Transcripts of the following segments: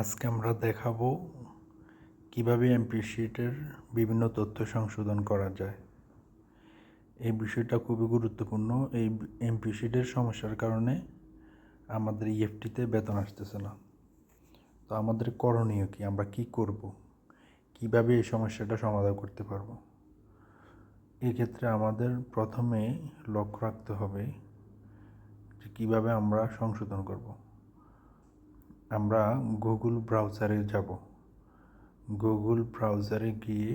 আজকে আমরা দেখাবো কীভাবে এমপি বিভিন্ন তথ্য সংশোধন করা যায়। এই বিষয়টা খুবই গুরুত্বপূর্ণ। এই এমপি সমস্যার কারণে আমাদের ইএফটিতে বেতন আসতেছে না। তো আমাদের করণীয় কি? আমরা কি করব? কীভাবে এই সমস্যাটা সমাধান করতে পারব? এক্ষেত্রে আমাদের প্রথমে লক্ষ্য রাখতে হবে যে কীভাবে আমরা সংশোধন করব। আমরা গুগল ব্রাউজারে যাব। গুগল ব্রাউজারে গিয়ে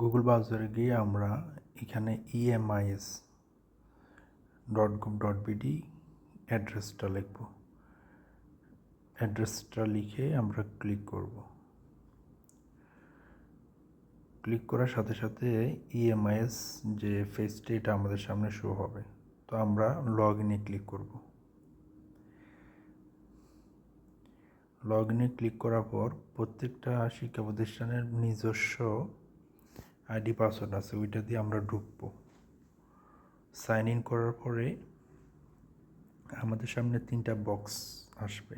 গুগল ব্রাউজারে গিয়ে আমরা এখানে EMIS dot gov dot BD অ্যাড্রেসটা লিখব। অ্যাড্রেসটা লিখে আমরা ক্লিক করব। ক্লিক করার সাথে সাথে ইএমআইএস যে ফেসটি এটা আমাদের সামনে শো হবে, তো আমরা লগ ইনে ক্লিক করব। লগ ইনে ক্লিক করার পর প্রত্যেকটা শিক্ষা প্রতিষ্ঠানের নিজস্ব আইডি পাসওয়ার্ড আছে, ওইটা দিয়ে আমরা ঢুকবো। সাইন ইন করার পরে আমাদের সামনে তিনটা বক্স আসবে,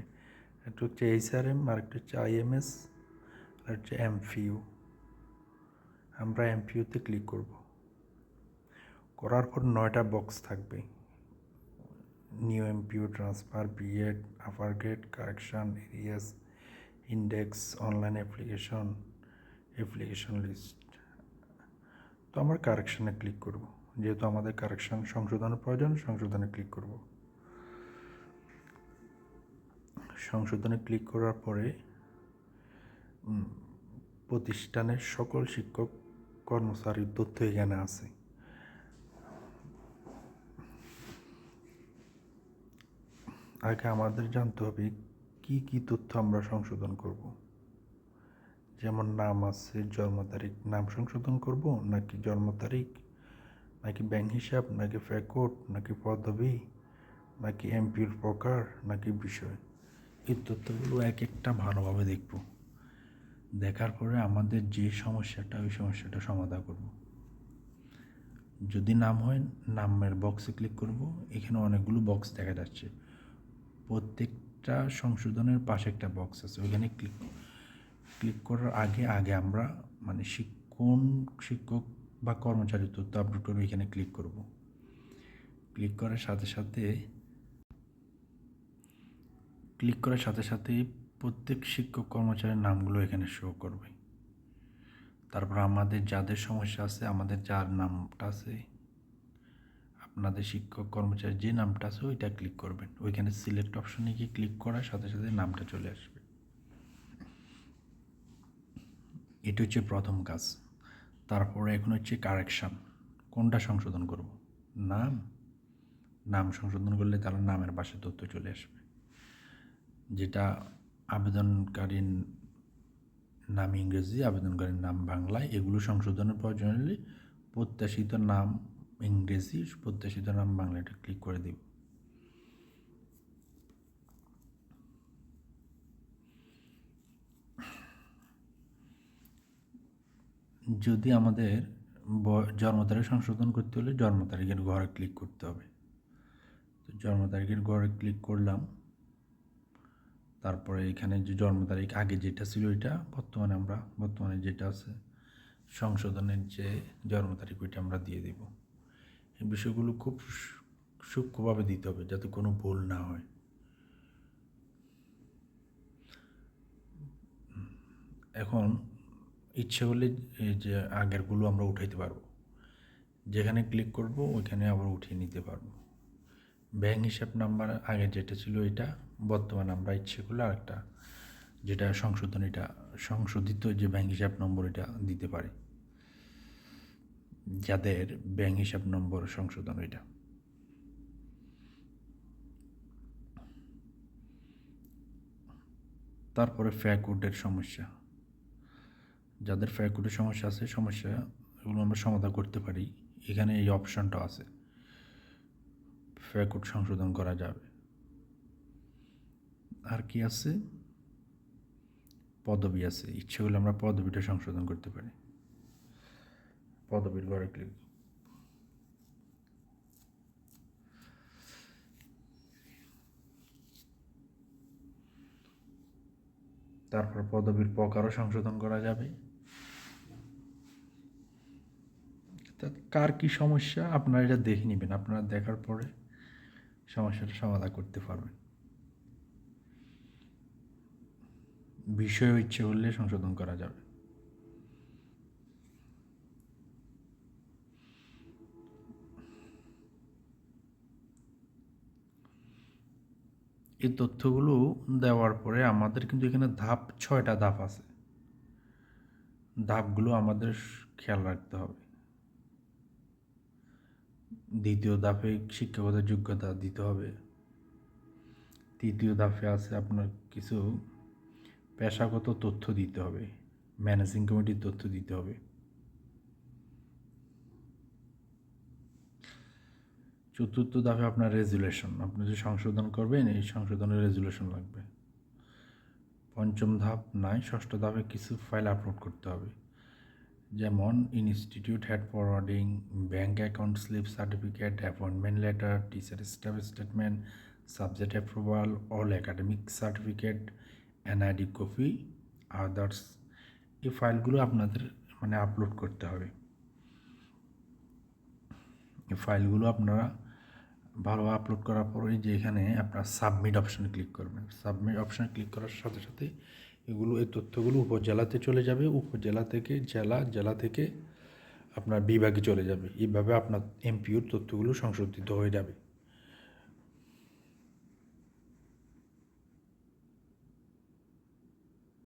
একটা হচ্ছে এইচআরএম আর একটা হচ্ছে আইএমএস আর হচ্ছে এমফিউ আমরা এমপিওতে ক্লিক করব। করার পর নয়টা বক্স থাকবে। New MPO transfer, BEd upper grade correction, arrears, index, online application application list. তো আমরা কারেকশানে ক্লিক করব। যেহেতু আমাদের কারেকশান সংশোধনের প্রয়োজন, সংশোধনে ক্লিক করব। সংশোধনে ক্লিক করার পরে প্রতিষ্ঠানের সকল শিক্ষক কর্মচারীর তথ্য এখানে আছে। আগে আমাদের জানতে হবে কি কি তথ্য আমরা সংশোধন করব। যেমন নাম আছে, জন্ম তারিখ, নাম সংশোধন করব নাকি জন্ম তারিখ, নাকি ব্যাংক হিসাব, নাকি ফ্যাকোড নাকি পদবি, নাকি এমপির প্রকার, নাকি বিষয়। এই তথ্যগুলো এক একটা ভালোভাবে দেখব। দেখার পরে আমাদের যে সমস্যাটা, ওই সমস্যাটা সমাধান করব। যদি নাম হয়, নামের বক্সে ক্লিক করব। এখানে অনেকগুলো বক্স দেখা যাচ্ছে। প্রত্যেকটা সংশোধনের পাশে একটা বক্স আছে, ওইখানে ক্লিক ক্লিক করার আগে আগে আমরা মানে কোন শিক্ষক বা কর্মচারী তথ্য আপলোড করব এখানে ক্লিক করব। ক্লিক করার সাথে সাথে ক্লিক করার সাথে সাথে প্রত্যেক শিক্ষক কর্মচারীর নামগুলো এখানে শো করবে। তারপর আমাদের যাদের সমস্যা আছে, আমাদের যার নামটা আছে, আপনাদের শিক্ষক কর্মচারী যে নামটা আছে, ওইটা ক্লিক করবেন। ওইখানে সিলেক্ট অপশনে গিয়ে ক্লিক করার সাথে সাথে নামটা চলে আসবে। এটা হচ্ছে প্রথম কাজ। তারপরে এখন হচ্ছে কারেকশান কোনটা সংশোধন করব? নাম। নাম সংশোধন করলে তার নামের পাশে তথ্য চলে আসবে। যেটা আবেদনকারীর নাম ইংরেজি, আবেদনকারীর নাম বাংলায় এগুলো সংশোধনের প্রয়োজন হলে প্রত্যাশিত নাম ইংরেজি, প্রত্যাশিত নাম বাংলা, এটা ক্লিক করে দেব। যদি আমাদের জন্ম তারিখ সংশোধন করতে হলে জন্ম তারিখের ঘরে ক্লিক করতে হবে। তো জন্ম তারিখের ঘরে ক্লিক করলাম তারপরে এখানে যে জন্ম তারিখ, আগে যেটা ছিল ওইটা, বর্তমানে আমরা, বর্তমানে যেটা আছে, সংশোধনের যে জন্ম তারিখ ওইটা আমরা দিয়ে দেব। এই বিষয়গুলো খুব সূক্ষ্মভাবে দিতে হবে যাতে কোনো ভুল না হয়। এখন ইচ্ছে হলে যে আগেরগুলো আমরা উঠাইতে পারব। যেখানে ক্লিক করব, ওইখানে আবার উঠিয়ে নিতে পারব। ব্যাংক হিসাব নাম্বার আগে যেটা ছিল এটা, বর্তমানে আমরা ইচ্ছে করলে আরেকটা, যেটা সংশোধন, এটা সংশোধিত যে ব্যাংক হিসাব নম্বর এটা দিতে পারি। যাদের ব্যাংক হিসাব নম্বর সংশোধন এটা। তারপরে ফ্যাকুডের সমস্যা। যাদের ফ্যাকুডের সমস্যা আছে সমস্যা এগুলো আমরা সমাধান করতে পারি। এখানে এই অপশানটা আছে। রেকর্ড সংশোধন করা যাবে। আর কি আছে? পদবি আছে। ইচ্ছে হলে আমরা পদবিটা সংশোধন করতে পারি। পদবির ঘরে ক্লিক তারপর পদবীর প্রকারও সংশোধন করা যাবে। কার কি সমস্যা? আপনারা এটা দেখে নেবেন। আপনারা দেখার পরে সমস্যাটা সমাধান করতে পারবেন। বিষয় ইচ্ছে করলে সংশোধন করা যাবে। এই তথ্যগুলো দেওয়ার পরে আমাদের কিন্তু এখানে ধাপ ছয়টা ধাপ আছে। ধাপগুলো আমাদের খেয়াল রাখতে হবে। দ্বিতীয় ধাপে শিক্ষাগত যোগ্যতা দিতে হবে। তৃতীয় ধাপে আছে আপনার কিছু পেশাগত তথ্য দিতে হবে, ম্যানেজিং কমিটির তথ্য দিতে হবে। চতুর্থ ধাপে আপনার রেজুলেশন, আপনি যে সংশোধন করবেন, এই সংশোধনের রেজুলেশন লাগবে। পঞ্চম ধাপ নাই, ষষ্ঠ ধাপে কিছু ফাইল আপলোড করতে হবে। যেমন institute head forwarding bank account slip certificate appointment letter teacher staff statement subject approval all academic certificate NID copy others এই ফাইলগুলো আপনাদের মানে আপলোড করতে হবে। এই ফাইলগুলো আপনারা ভালো আপলোড করার পরে যে এখানে আপনার সাবমিট অপশানে ক্লিক করবেন। সাবমিট অপশানে ক্লিক করার সাথে সাথে এগুলো, এই তথ্যগুলো উপজেলাতে চলে যাবে, উপজেলা থেকে জেলা জেলা থেকে আপনার বিভাগে চলে যাবে। এইভাবে আপনার এমপিওর তথ্যগুলো সংশোধিত হয়ে যাবে।